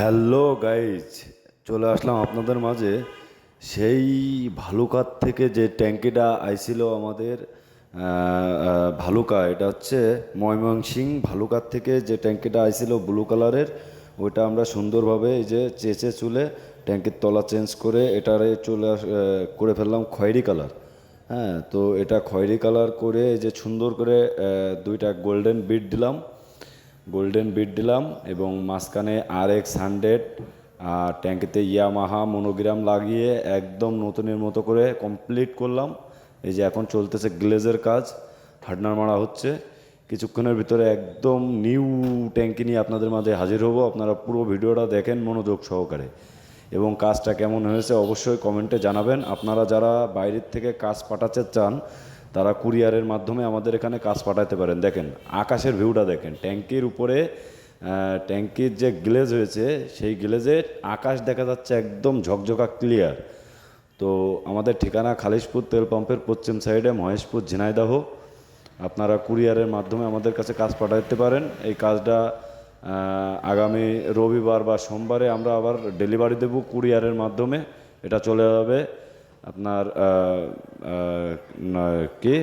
Hello guys, চলে আসলাম আপনাদের মাঝে। সেই ভালুকার থেকে যে ট্যাঙ্কিটা আইছিল আমাদের ভালুকা, এটা হচ্ছে ময়মনসিং ভালুকার থেকে যে ট্যাঙ্কিটা আইছিল ব্লু কালারের, ওইটা আমরা সুন্দরভাবে এই যে চেঁচে চুলে ট্যাঙ্কির তলা চেঞ্জ করে এটারে চলে করে ফেললাম খয়েরি কালার। হ্যাঁ তো এটা খয়েরি কালার করে এই যে সুন্দর করে দুইটা গোল্ডেন বিট দিলাম। গোল্ডেন বিট দিলাম এবং মাঝখানে আর এক্স হান্ড্রেড আর ট্যাঙ্কিতে ইয়ামাহা মনোগ্রাম লাগিয়ে একদম নতুনের মতো করে কমপ্লিট করলাম। এই যে এখন চলতেছে গ্লেজের কাজ হার্ডনার মারা হচ্ছে। কিছুক্ষণের ভিতরে একদম নিউ ট্যাঙ্কি নিয়ে আপনাদের মাঝে হাজির হব। আপনারা পুরো ভিডিওটা দেখেন মনোযোগ সহকারে। এবং কাজটা কেমন হয়েছে অবশ্যই কমেন্টে জানাবেন। আপনারা যারা বাইরের থেকে কাজ পাঠাতে চান তারা কুরিয়ারের মাধ্যমে আমাদের এখানে কাজ পাঠাতে পারেন। দেখেন, আকাশের ভিউটা দেখেন, ট্যাঙ্কির উপরে ট্যাঙ্কির যে গ্লেজ হয়েছে, সেই গ্লেজে আকাশ দেখা যাচ্ছে একদম ঝকঝকা ক্লিয়ার। তো আমাদের ঠিকানা খালিশপুর তেল পাম্পের পশ্চিম সাইডে মহেশপুর ঝিনাইদাহ। আপনারা কুরিয়ারের মাধ্যমে আমাদের কাছে কাজ পাঠাতে পারেন। এই কাজটা আগামী রবিবার বা সোমবারে আমরা আবার ডেলিভারি দেব কুরিয়ারের মাধ্যমে। এটা চলে যাবে। আপনার কি?